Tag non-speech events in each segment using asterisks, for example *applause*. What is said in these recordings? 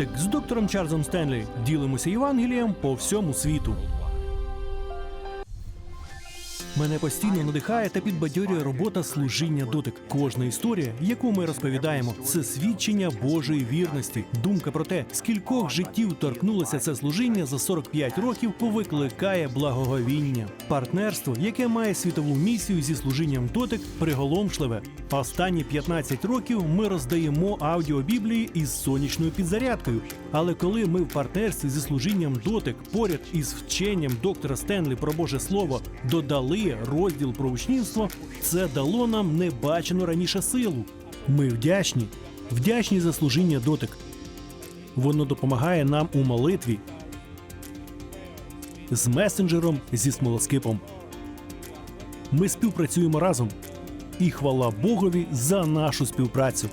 Дотик з доктором Чарльзом Стенлі. Ділимося Євангелієм по всьому світу. Мене постійно надихає та підбадьорює робота служіння дотик. Кожна історія, яку ми розповідаємо, це свідчення Божої вірності. Думка про те, скількох життів торкнулося це служіння за 45 років, викликає благоговіння. Партнерство, яке має світову місію зі служінням дотик, приголомшливе. Останні 15 років ми роздаємо аудіобіблії із сонячною підзарядкою. Але коли ми в партнерстві зі служінням дотик поряд із вченням доктора Стенлі про Боже Слово додали розділ про учнівство, це дало нам небачену раніше силу. Ми вдячні, вдячні за служіння дотик. Воно допомагає нам у молитві з месенджером зі смолоскипом. Ми співпрацюємо разом. І хвала Богові за нашу співпрацю.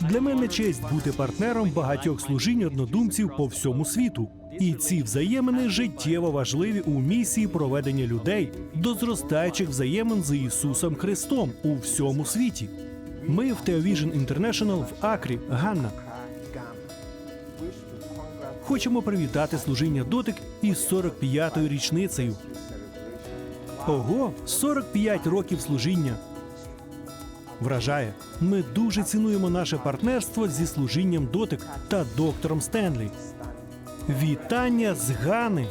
Для мене честь бути партнером багатьох служінь однодумців по всьому світу. І ці взаємини життєво важливі у місії проведення людей до зростаючих взаємин з Ісусом Христом у всьому світі. Ми в Theovision International в Акрі, Ганна. Хочемо привітати служіння дотик із 45-ю річницею. Ого, 45 років служіння. Вражає. Ми дуже цінуємо наше партнерство зі служінням дотик та доктором Стенлі. Вітання з Гани.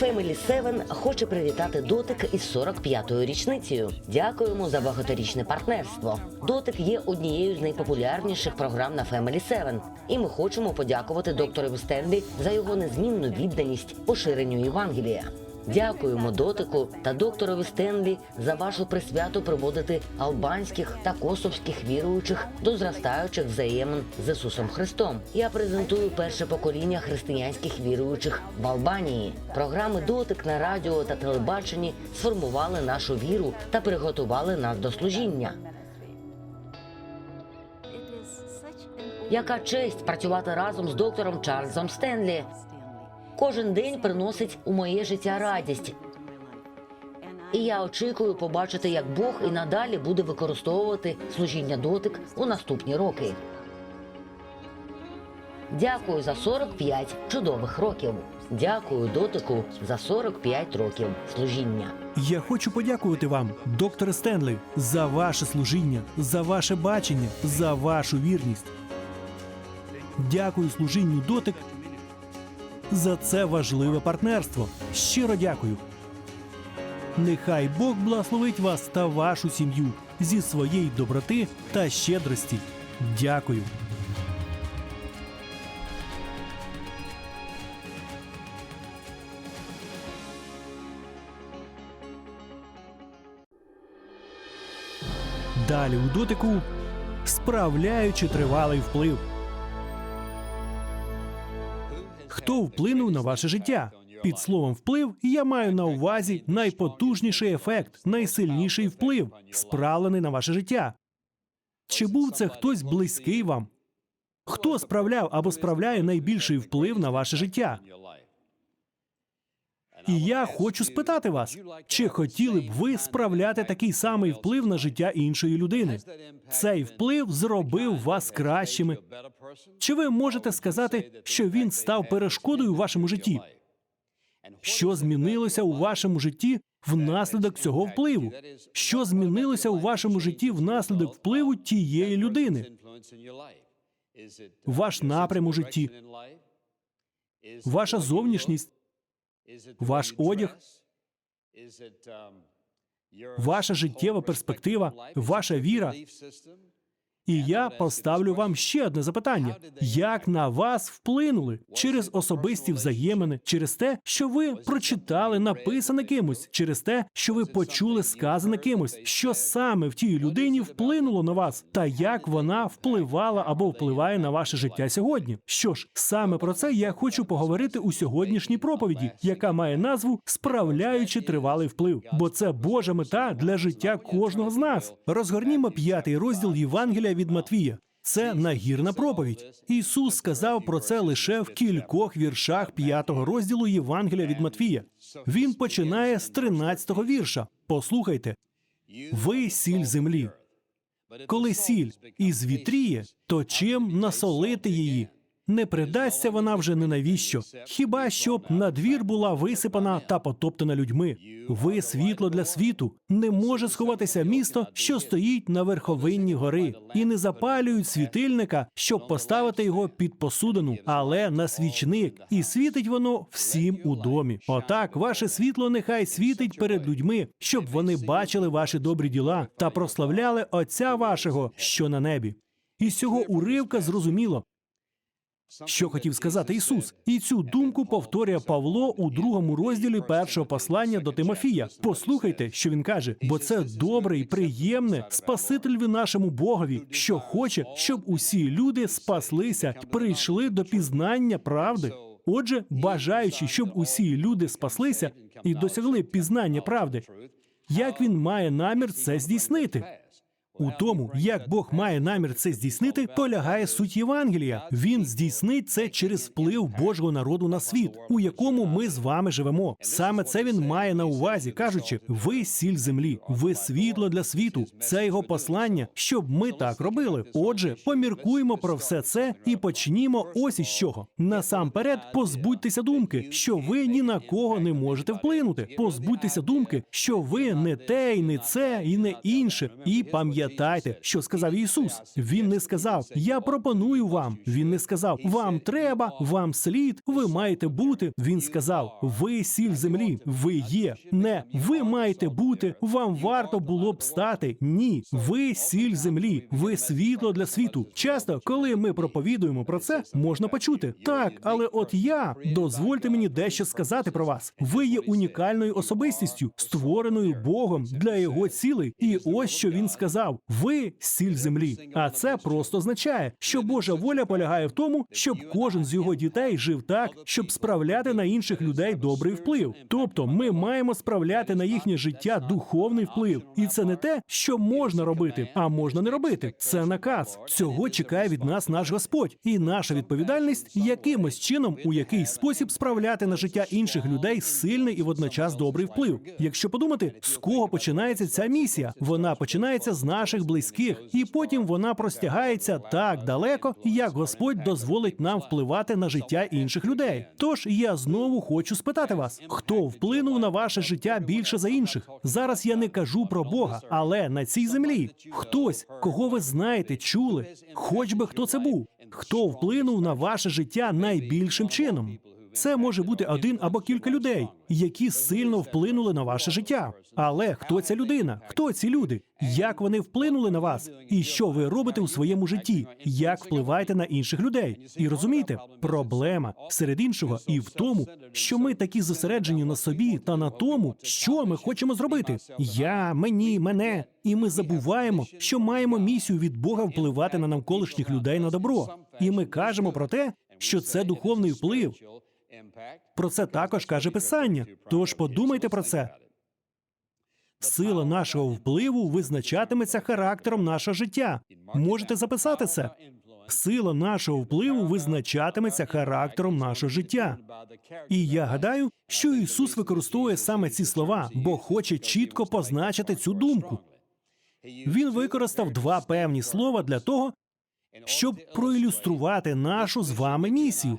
Family 7 хоче привітати дотик із 45-ю річницею. Дякуємо за багаторічне партнерство. Дотик є однією з найпопулярніших програм на Family 7. І ми хочемо подякувати доктору Стенлі за його незмінну відданість поширенню Євангелія. Дякуємо дотику та докторові Стенлі за вашу присвяту проводити албанських та косовських віруючих до зростаючих взаємин з Ісусом Христом. Я презентую перше покоління християнських віруючих в Албанії. Програми дотик на радіо та телебаченні сформували нашу віру та приготували нас до служіння. Яка честь працювати разом з доктором Чарльзом Стенлі. Кожен день приносить у моє життя радість. І я очікую побачити, як Бог і надалі буде використовувати служіння дотик у наступні роки. Дякую за 45 чудових років. Дякую дотику за 45 років служіння. Я хочу подякувати вам, докторе Стенлі, за ваше служіння, за ваше бачення, за вашу вірність. Дякую служінню дотик за це важливе партнерство. Щиро дякую. Нехай Бог благословить вас та вашу сім'ю зі своєї доброти та щедрості. Дякую. Далі у дотику справляючи тривалий вплив. Хто вплинув на ваше життя? Під словом вплив я маю на увазі найпотужніший ефект, найсильніший вплив, справлений на ваше життя. Чи був це хтось близький вам? Хто справляв або справляє найбільший вплив на ваше життя? І я хочу спитати вас, чи хотіли б ви справляти такий самий вплив на життя іншої людини? Цей вплив зробив вас кращими. Чи ви можете сказати, що він став перешкодою у вашому житті? Що змінилося у вашому житті внаслідок цього впливу? Що змінилося у вашому житті внаслідок впливу тієї людини? Ваш напрям у житті, ваша зовнішність, ваш одяг, ваша життєва перспектива, ваша віра. І я поставлю вам ще одне запитання: як на вас вплинули через особисті взаємини, через те, що ви прочитали написане кимось, через те, що ви почули сказане кимось, що саме в тій людині вплинуло на вас, та як вона впливала або впливає на ваше життя сьогодні? Що ж, саме про це я хочу поговорити у сьогоднішній проповіді, яка має назву Справляючи тривалий вплив, бо це Божа мета для життя кожного з нас. Розгорнімо п'ятий розділ Євангелія від Матвія. Це нагірна проповідь. Ісус сказав про це лише в кількох віршах п'ятого розділу Євангелія від Матвія. Він починає з 13-го вірша. Послухайте: ви сіль землі. Коли сіль і звітріє, то чим насолити її? Не придасться вона вже не навіщо, хіба щоб на двір була висипана та потоптана людьми. Ви світло для світу. Не може сховатися місто, що стоїть на верховинні гори, і не запалюють світильника, щоб поставити його під посудину, але на свічник, і світить воно всім у домі. Отак, ваше світло нехай світить перед людьми, щоб вони бачили ваші добрі діла та прославляли Отця вашого, що на небі. І з цього уривка зрозуміло, що хотів сказати Ісус, і цю думку повторює Павло у другому розділі першого послання до Тимофія. Послухайте, що він каже, бо це добре і приємне Спасительві нашому Богові, що хоче, щоб усі люди спаслися прийшли до пізнання правди. Отже, бажаючи, щоб усі люди спаслися і досягли пізнання правди, як він має намір це здійснити? У тому, як Бог має намір це здійснити, полягає суть Євангелія. Він здійснить це через вплив Божого народу на світ, у якому ми з вами живемо. Саме це він має на увазі, кажучи: ви сіль землі, ви світло для світу. Це його послання, щоб ми так робили. Отже, поміркуємо про все це і почнімо ось із чого. Насамперед, позбудьтеся думки, що ви ні на кого не можете вплинути. Позбудьтеся думки, що ви не те, і не це, і не інше. І пам'ятайте, що сказав Ісус. Він не сказав: Я пропоную вам. Він не сказав, вам треба, вам слід, ви маєте бути. Він сказав: Ви сіль землі, ви є. Не ви маєте бути, вам варто було б стати. Ні, ви сіль землі, ви світло для світу. Часто, коли ми проповідуємо про це, можна почути так, але от я дозвольте мені дещо сказати про вас. Ви є унікальною особистістю, створеною Богом для його цілей. І ось що він сказав: ви сіль землі. А це просто означає, що Божа воля полягає в тому, щоб кожен з його дітей жив так, щоб справляти на інших людей добрий вплив. Тобто, ми маємо справляти на їхнє життя духовний вплив, і це не те, що можна робити, а можна не робити. Це наказ. Цього чекає від нас наш Господь, і наша відповідальність якимось чином у якийсь спосіб справляти на життя інших людей сильний і водночас добрий вплив. Якщо подумати, з кого починається ця місія, вона починається з наших близьких, і потім вона простягається так далеко, як Господь дозволить нам впливати на життя інших людей. Тож я знову хочу спитати вас, хто вплинув на ваше життя більше за інших? Зараз я не кажу про Бога, але на цій землі хтось, кого ви знаєте, чули, хоч би хто це був, хто вплинув на ваше життя найбільшим чином. Це може бути один або кілька людей, які сильно вплинули на ваше життя. Але хто ця людина? Хто ці люди? Як вони вплинули на вас? І що ви робите у своєму житті? Як впливаєте на інших людей? І розумієте, проблема серед іншого і в тому, що ми такі зосереджені на собі та на тому, що ми хочемо зробити. Я, мені, мене. І ми забуваємо, що маємо місію від Бога впливати на навколишніх людей на добро. І ми кажемо про те, що це духовний вплив. Про це також каже писання. Тож подумайте про це. Сила нашого впливу визначатиметься характером нашого життя. Можете записати це. Сила нашого впливу визначатиметься характером нашого життя. І я гадаю, що Ісус використовує саме ці слова, бо хоче чітко позначити цю думку. Він використав два певні слова для того, щоб проілюструвати нашу з вами місію.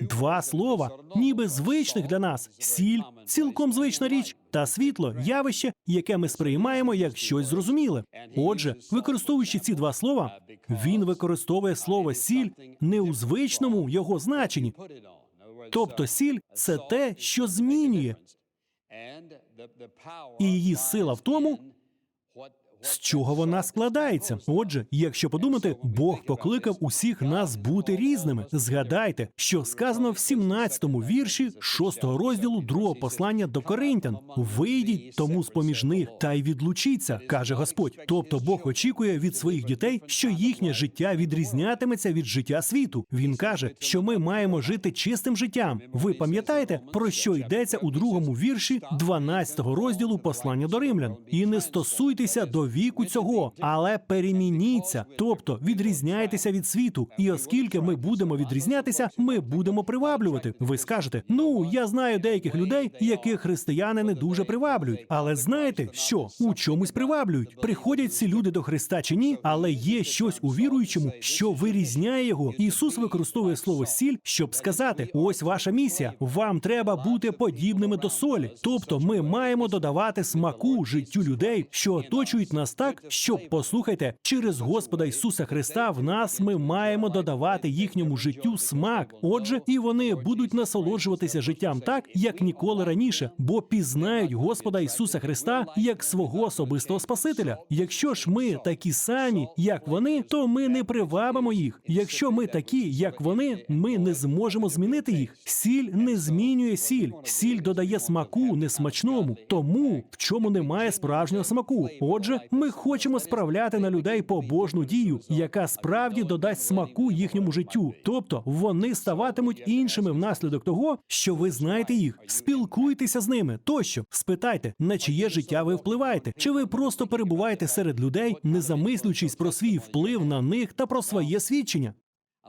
Два слова, ніби звичних для нас: сіль, цілком звична річ, та світло, явище, яке ми сприймаємо як щось зрозуміле. Отже, використовуючи ці два слова, він використовує слово сіль не у звичному його значенні. Тобто сіль це те, що змінює, і її сила в тому, з чого вона складається. Отже, якщо подумати, Бог покликав усіх нас бути різними. Згадайте, що сказано в 17-му вірші 6-го розділу другого послання до Коринтян: вийдіть тому з поміж них та й відлучіться, каже Господь. Тобто Бог очікує від своїх дітей, що їхнє життя відрізнятиметься від життя світу. Він каже, що ми маємо жити чистим життям. Ви пам'ятаєте про що йдеться у другому вірші 12-го розділу послання до римлян? І не стосуйтеся до віку цього, але перемініться, тобто відрізняйтеся від світу. І оскільки ми будемо відрізнятися, ми будемо приваблювати. Ви скажете: ну я знаю деяких людей, яких християни не дуже приваблюють. Але знаєте, що у чомусь приваблюють? Приходять ці люди до Христа чи ні, але є щось у віруючому, що вирізняє його. Ісус використовує слово сіль, щоб сказати: ось ваша місія. Вам треба бути подібними до солі. Тобто, ми маємо додавати смаку життю людей, що оточують нас так, щоб послухайте, через Господа Ісуса Христа в нас ми маємо додавати їхньому життю смак. Отже, і вони будуть насолоджуватися життям так, як ніколи раніше, бо пізнають Господа Ісуса Христа як свого особистого Спасителя. Якщо ж ми такі самі, як вони, то ми не привабимо їх. Якщо ми такі, як вони, ми не зможемо змінити їх. Сіль не змінює сіль. Сіль додає смаку несмачному, тому в чому немає справжнього смаку. Отже, ми хочемо справляти на людей побожну дію, яка справді додасть смаку їхньому життю. Тобто вони ставатимуть іншими внаслідок того, що ви знаєте їх, спілкуйтеся з ними тощо. Спитайте, на чиє життя ви впливаєте, чи ви просто перебуваєте серед людей, не замислюючись про свій вплив на них та про своє свідчення.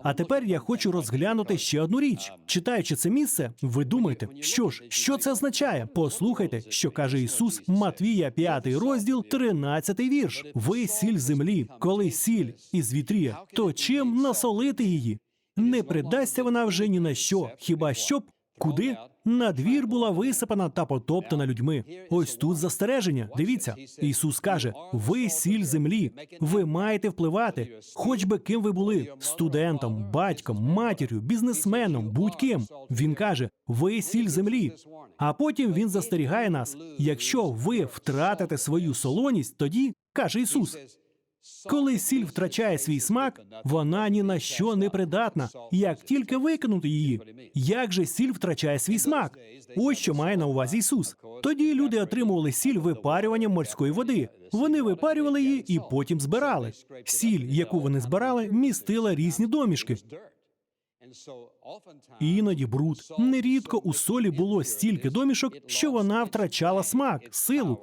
А тепер я хочу розглянути ще одну річ. Читаючи це місце, ви думаєте, що ж, що це означає? Послухайте, що каже Ісус, Матвія, 5 розділ, 13 вірш. Ви сіль землі, коли сіль із вітріє, то чим насолити її? Не придасться вона вже ні на що, хіба щоб куди? На двір була висипана та потоптана людьми. Ось тут застереження. Дивіться, Ісус каже: ви сіль землі, ви маєте впливати, хоч би ким ви були студентом, батьком, матір'ю, бізнесменом, будь-ким. Він каже: ви сіль землі. А потім він застерігає нас: якщо ви втратите свою солоність, тоді каже Ісус. Коли сіль втрачає свій смак, вона ні на що не придатна. Як тільки викинути її, як же сіль втрачає свій смак? Ось що має на увазі Ісус. Тоді люди отримували сіль випарюванням морської води. Вони випарювали її і потім збирали. Сіль, яку вони збирали, містила різні домішки. Іноді бруд. Нерідко у солі було стільки домішок, що вона втрачала смак, силу.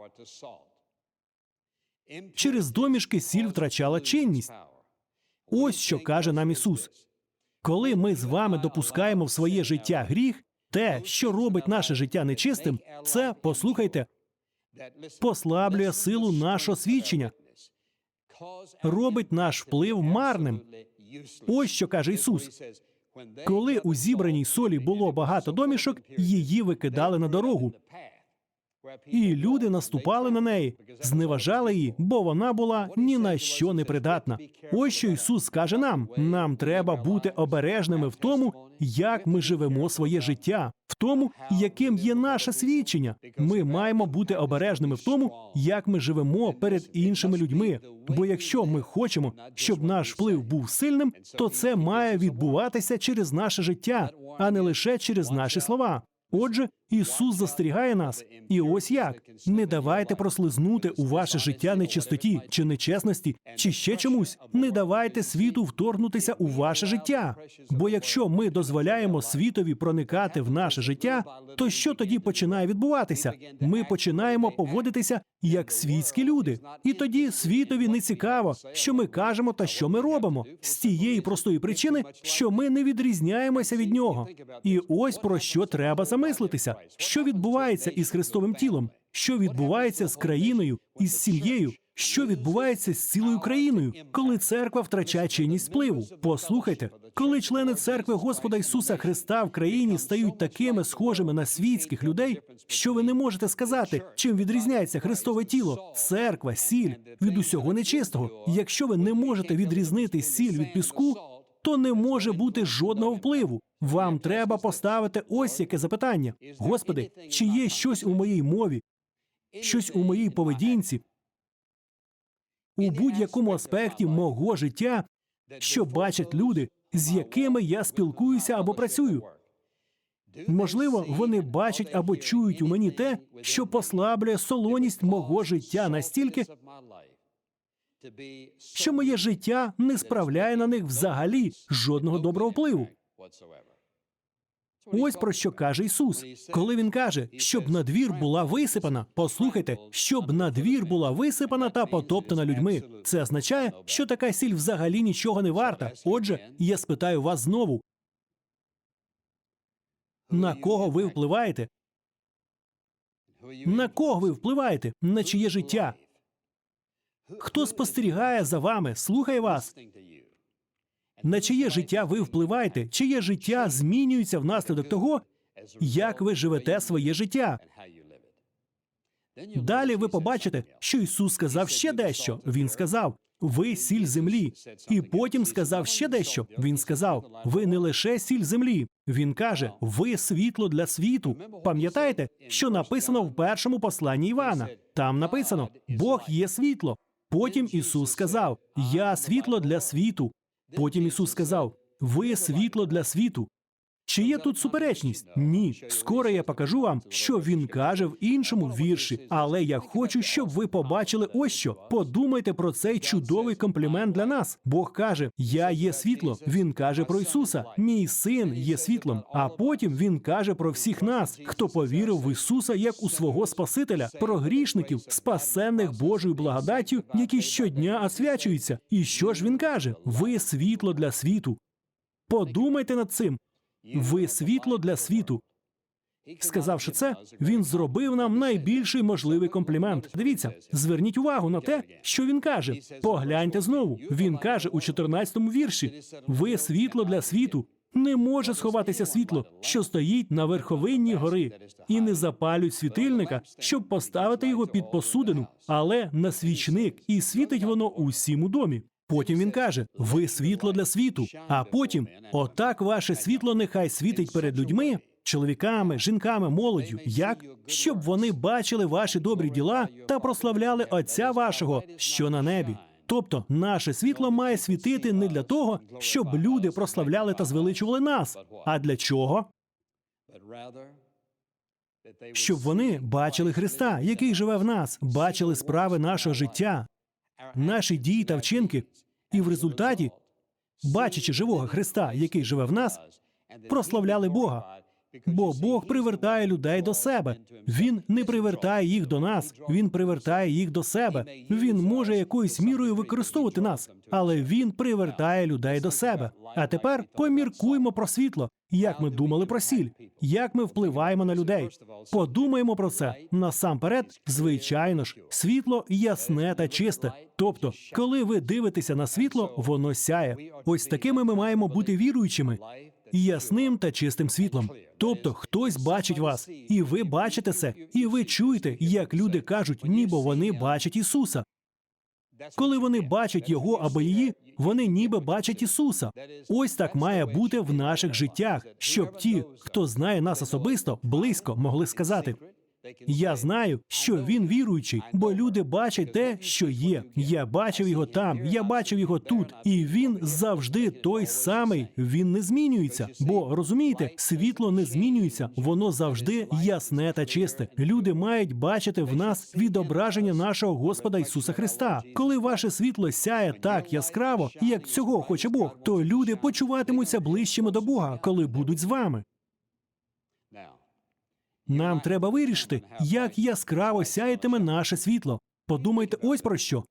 Через домішки сіль втрачала чинність. Ось що каже нам Ісус. Коли ми з вами допускаємо в своє життя гріх, те, що робить наше життя нечистим, це послухайте, послаблює силу нашого свідчення, робить наш вплив марним. Ось що каже Ісус. Коли у зібраній солі було багато домішок, її викидали на дорогу. І люди наступали на неї, зневажали її, бо вона була ні на що не придатна. Ось що Ісус каже нам: нам треба бути обережними в тому, як ми живемо своє життя, в тому, яким є наше свідчення. Ми маємо бути обережними в тому, як ми живемо перед іншими людьми. Бо якщо ми хочемо, щоб наш вплив був сильним, то це має відбуватися через наше життя, а не лише через наші слова. Отже, Ісус застерігає нас, і ось як не давайте прослизнути у ваше життя нечистоті чи нечесності, чи ще чомусь. Не давайте світу вторгнутися у ваше життя. Бо якщо ми дозволяємо світові проникати в наше життя, то що тоді починає відбуватися? Ми починаємо поводитися як світські люди, і тоді світові не цікаво, що ми кажемо та що ми робимо з тієї простої причини, що ми не відрізняємося від нього. І ось про що треба замислитися. Що відбувається із Христовим тілом? Що відбувається з країною, із сім'єю? Що відбувається з цілою країною, коли церква втрачає чинність впливу? Послухайте, коли члени церкви Господа Ісуса Христа в країні стають такими схожими на світських людей, що ви не можете сказати, чим відрізняється Христове тіло, церква, сіль від усього нечистого. Якщо ви не можете відрізнити сіль від піску, то не може бути жодного впливу. Вам треба поставити ось яке запитання: Господи, чи є щось у моїй мові, щось у моїй поведінці, у будь-якому аспекті мого життя, що бачать люди, з якими я спілкуюся або працюю. Можливо, вони бачать або чують у мені те, що послаблює солоність мого життя настільки, що моє життя не справляє на них взагалі жодного доброго впливу. Ось про що каже Ісус, коли він каже, щоб на двір була висипана. Послухайте, щоб на двір була висипана та потоптана людьми. Це означає, що така сіль взагалі нічого не варта. Отже, я спитаю вас знову: на кого ви впливаєте? На кого ви впливаєте? На чиє життя? Хто спостерігає за вами, слухає вас? На чиє життя ви впливаєте? Чиє життя змінюється внаслідок того, як ви живете своє життя? Далі ви побачите, що Ісус сказав ще дещо. Він сказав: ви сіль землі. І потім сказав ще дещо. Він сказав: ви не лише сіль землі. Він каже: ви світло для світу. Пам'ятаєте, що написано в першому посланні Івана? Там написано: Бог є світло. Потім Ісус сказав: Я світло для світу. Потім Ісус сказав: Ви світло для світу. Чи є тут суперечність? Ні. Скоро я покажу вам, що він каже в іншому вірші. Але я хочу, щоб ви побачили ось що. Подумайте про цей чудовий комплімент для нас. Бог каже: Я є світло. Він каже про Ісуса. Мій син є світлом. А потім він каже про всіх нас, хто повірив в Ісуса як у свого Спасителя, про грішників, спасенних Божою благодаттю, які щодня освячуються. І що ж він каже? Ви світло для світу. Подумайте над цим. Ви світло для світу. Сказавши це, він зробив нам найбільший можливий комплімент. Дивіться, зверніть увагу на те, що він каже. Погляньте знову. Він каже у 14-му вірші: Ви світло для світу. Не може сховатися світло, що стоїть на верховинні гори, і не запалюють світильника, щоб поставити його під посудину, але на свічник, і світить воно усім у домі. Потім він каже: Ви світло для світу. А потім, отак ваше світло нехай світить перед людьми, чоловіками, жінками, молоддю. Як? Щоб вони бачили ваші добрі діла та прославляли Отця вашого, що на небі. Тобто, наше світло має світити не для того, щоб люди прославляли та звеличували нас. А для чого? Щоб вони бачили Христа, який живе в нас, бачили справи нашого життя, наші дії та вчинки, і в результаті, бачачи живого Христа, який живе в нас, прославляли Бога. Бо Бог привертає людей до себе. Він не привертає їх до нас, він привертає їх до себе. Він може якоюсь мірою використовувати нас, але він привертає людей до себе. А тепер поміркуймо про світло, як ми думали про сіль, як ми впливаємо на людей. Подумаємо про це насамперед. Звичайно ж, світло ясне та чисте. Тобто, коли ви дивитеся на світло, воно сяє. Ось такими ми маємо бути віруючими ясним та чистим світлом. Тобто хтось бачить вас, і ви бачите це, і ви чуєте, як люди кажуть, ніби вони бачать Ісуса. Коли вони бачать його або її, вони ніби бачать Ісуса. Ось так має бути в наших життях, щоб ті, хто знає нас особисто, близько могли сказати. Я знаю, що він віруючий, бо люди бачать те, що є. Я бачив його там, я бачив його тут, і він завжди той самий. Він не змінюється. Бо розумієте, світло не змінюється, воно завжди ясне та чисте. Люди мають бачити в нас відображення нашого Господа Ісуса Христа. Коли ваше світло сяє так яскраво, як цього хоче Бог, то люди почуватимуться ближчими до Бога, коли будуть з вами. Нам треба вирішити, як яскраво сяєтиме наше світло. Подумайте ось про що.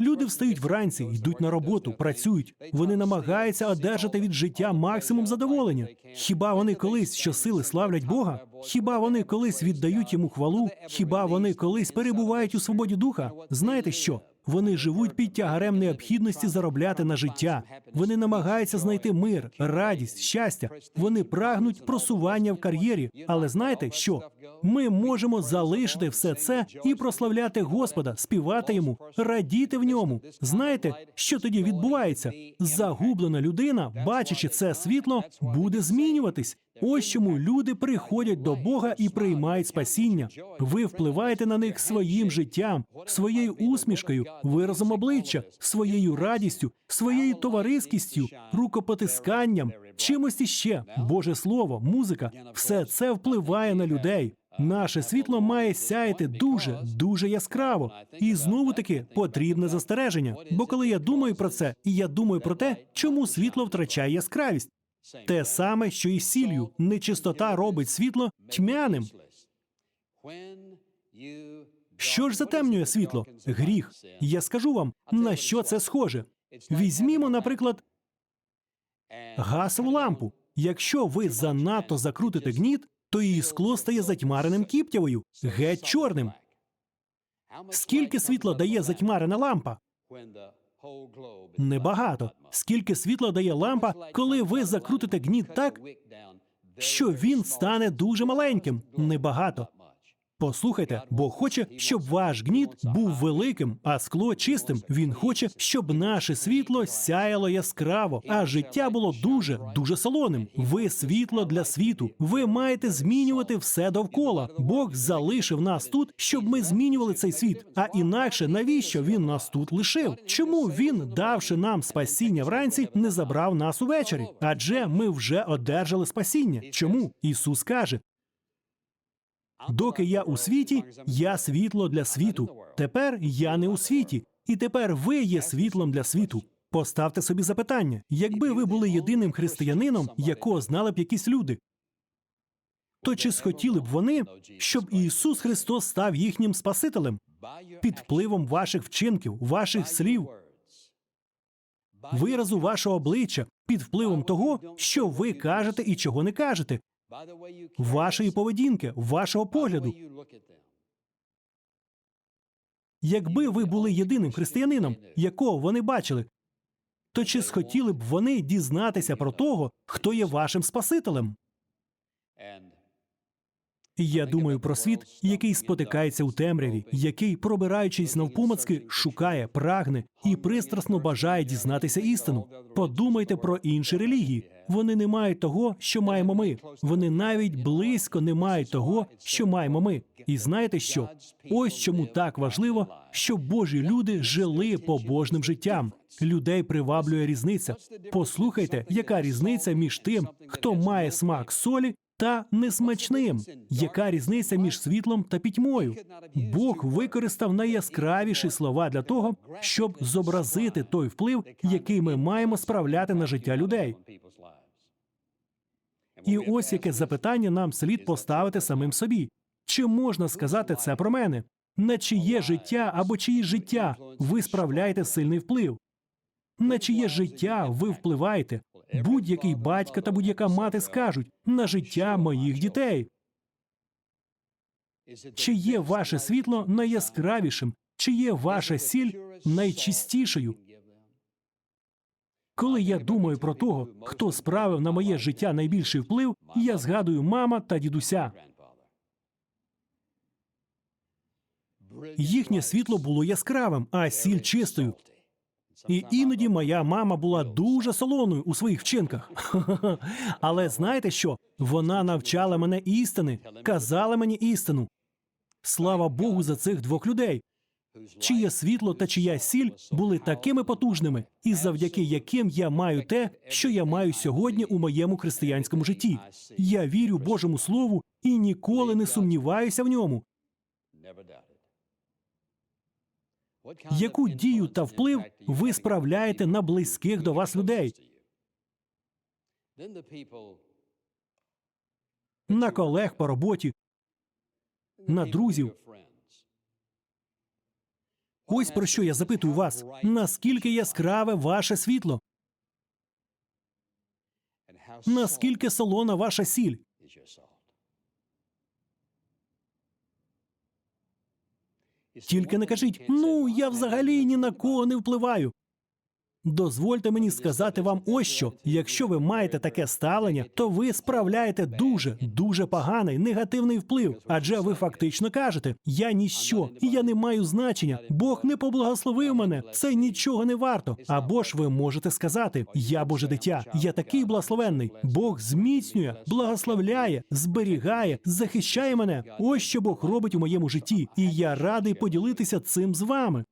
Люди встають вранці, йдуть на роботу, працюють. Вони намагаються одержати від життя максимум задоволення. Хіба вони колись щосили славлять Бога? Хіба вони колись віддають йому хвалу? Хіба вони колись перебувають у свободі духа? Знаєте що? Вони живуть під тягарем необхідності заробляти на життя. Вони намагаються знайти мир, радість, щастя. Вони прагнуть просування в кар'єрі. Але знаєте що? Ми можемо залишити все це і прославляти Господа, співати йому, радіти в ньому. Знаєте, що тоді відбувається? Загублена людина, бачачи це світло, буде змінюватись. Ось чому люди приходять до Бога і приймають спасіння. Ви впливаєте на них своїм життям, своєю усмішкою, виразом обличчя, своєю радістю, своєю товариськістю, рукопотисканням, чимось іще. Боже Слово, музика все це впливає на людей. Наше світло має сяяти дуже, дуже яскраво. І знову таки потрібне застереження. Бо коли я думаю про це, і я думаю про те, чому світло втрачає яскравість. Те саме, що і сіллю. Нечистота робить світло тьмяним. Що ж затемнює світло? Гріх. Я скажу вам, на що це схоже. Візьмімо, наприклад, газову лампу. Якщо ви занадто закрутите гніт, то її скло стає затьмареним кіптявою, геть чорним. Скільки світла дає затьмарена лампа? Небагато. Скільки світла дає лампа, коли ви закрутите гніт так, що він стане дуже маленьким? Небагато. Послухайте, Бог хоче, щоб ваш гніт був великим, а скло чистим. Він хоче, щоб наше світло сяяло яскраво, а життя було дуже, дуже солоним. Ви світло для світу. Ви маєте змінювати все довкола. Бог залишив нас тут, щоб ми змінювали цей світ. А інакше навіщо він нас тут лишив? Чому він, давши нам спасіння вранці, не забрав нас увечері? Адже ми вже одержали спасіння. Чому Ісус каже? Доки я у світі, я світло для світу. Тепер я не у світі, і тепер ви є світлом для світу. Поставте собі запитання: якби ви були єдиним християнином, якого знали б якісь люди, то чи схотіли б вони, щоб Ісус Христос став їхнім Спасителем під впливом ваших вчинків, ваших слів, виразу вашого обличчя, під впливом того, що ви кажете і чого не кажете, вашої поведінки, вашого погляду. Якби ви були єдиним християнином, якого вони бачили, то чи схотіли б вони дізнатися про того, хто є вашим Спасителем? Я думаю про світ, який спотикається у темряві, який, пробираючись навпомацки, шукає, прагне і пристрасно бажає дізнатися істину. Подумайте про інші релігії. Вони не мають того, що маємо ми. Вони навіть близько не мають того, що маємо ми. І знаєте що? Ось чому так важливо, щоб Божі люди жили побожним життям. Людей приваблює різниця. Послухайте, яка різниця між тим, хто має смак солі та несмачним. Яка різниця між світлом та пітьмою? Бог використав найяскравіші слова для того, щоб зобразити той вплив, який ми маємо справляти на життя людей. І ось яке запитання нам слід поставити самим собі: чи можна сказати це про мене? На чиє життя або чиї життя ви справляєте сильний вплив? На чиє життя ви впливаєте? Будь-який батько та будь-яка мати скажуть на життя моїх дітей. Чи є ваше світло найяскравішим? Чи є ваша сіль найчистішою? Коли я думаю про того, хто справив на моє життя найбільший вплив, я згадую мама та дідуся. Їхнє світло було яскравим, а сіль чистою. І іноді моя мама була дуже солоною у своїх вчинках. *laughs* Але знаєте що? Вона навчала мене істини, казала мені істину. Слава Богу за цих двох людей, чиє світло та чия сіль були такими потужними, і завдяки яким я маю те, що я маю сьогодні у моєму християнському житті. Я вірю Божому Слову і ніколи не сумніваюся в ньому. Яку дію та вплив ви справляєте на близьких до вас людей, на колег по роботі, на друзів? Ось про що я запитую вас: наскільки яскраве ваше світло? Наскільки солона ваша сіль? Тільки не кажіть, ну я взагалі ні на кого не впливаю. Дозвольте мені сказати вам ось що: якщо ви маєте таке ставлення, то ви справляєте дуже дуже поганий негативний вплив, адже ви фактично кажете: я ніщо, і я не маю значення. Бог не поблагословив мене, це нічого не варто. Або ж ви можете сказати: Я Боже дитя, я такий благословенний. Бог зміцнює, благословляє, зберігає, захищає мене. Ось що Бог робить у моєму житті, і я радий поділитися цим з вами.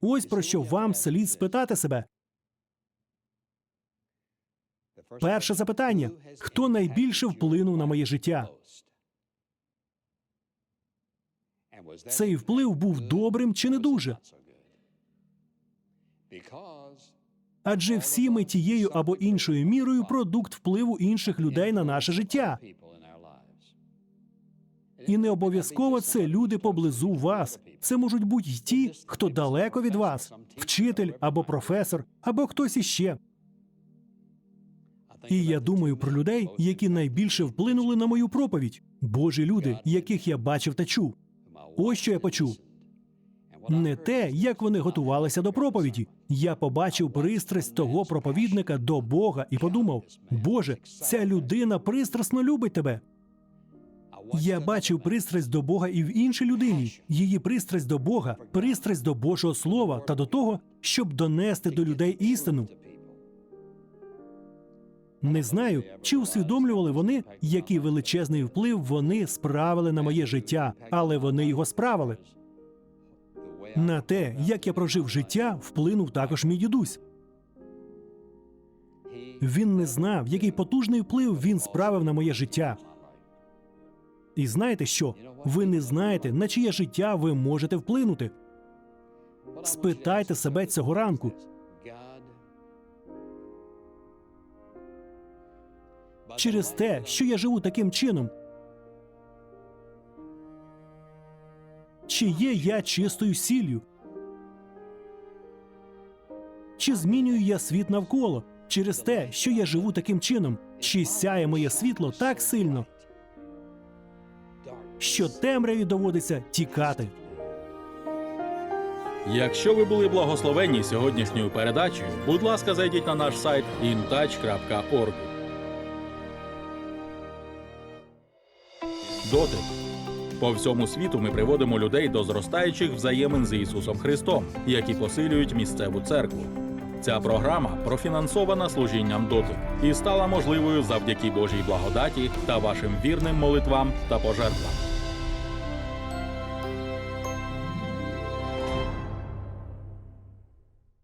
Ось про що вам слід спитати себе. Перше запитання: хто найбільше вплинув на моє життя? Цей вплив був добрим чи не дуже? Адже всі ми тією або іншою мірою продукт впливу інших людей на наше життя. І не обов'язково це люди поблизу вас. Це можуть бути й ті, хто далеко від вас, вчитель або професор, або хтось іще. І я думаю про людей, які найбільше вплинули на мою проповідь. Божі люди, яких я бачив та чув. Ось що я почув. Не те, як вони готувалися до проповіді. Я побачив пристрасть того проповідника до Бога і подумав: Боже, ця людина пристрасно любить тебе. Я бачив пристрасть до Бога і в іншій людині. Її пристрасть до Бога, пристрасть до Божого Слова та до того, щоб донести до людей істину. Не знаю, чи усвідомлювали вони, який величезний вплив вони справили на моє життя, але вони його справили. На те, як я прожив життя, вплинув також мій дідусь. Він не знав, який потужний вплив він справив на моє життя. І знаєте що? Ви не знаєте, на чиє життя ви можете вплинути. Спитайте себе цього ранку. Через те, що я живу таким чином. Чи є я чистою сіллю? Чи змінюю я світ навколо через те, що я живу таким чином? Чи сяє моє світло так сильно, що темряві доводиться тікати? Якщо ви були благословенні сьогоднішньою передачею, будь ласка, зайдіть на наш сайт intouch.org. Дотик. По всьому світу ми приводимо людей до зростаючих взаємин з Ісусом Христом, які посилюють місцеву церкву. Ця програма профінансована служінням дотик і стала можливою завдяки Божій благодаті та вашим вірним молитвам та пожертвам.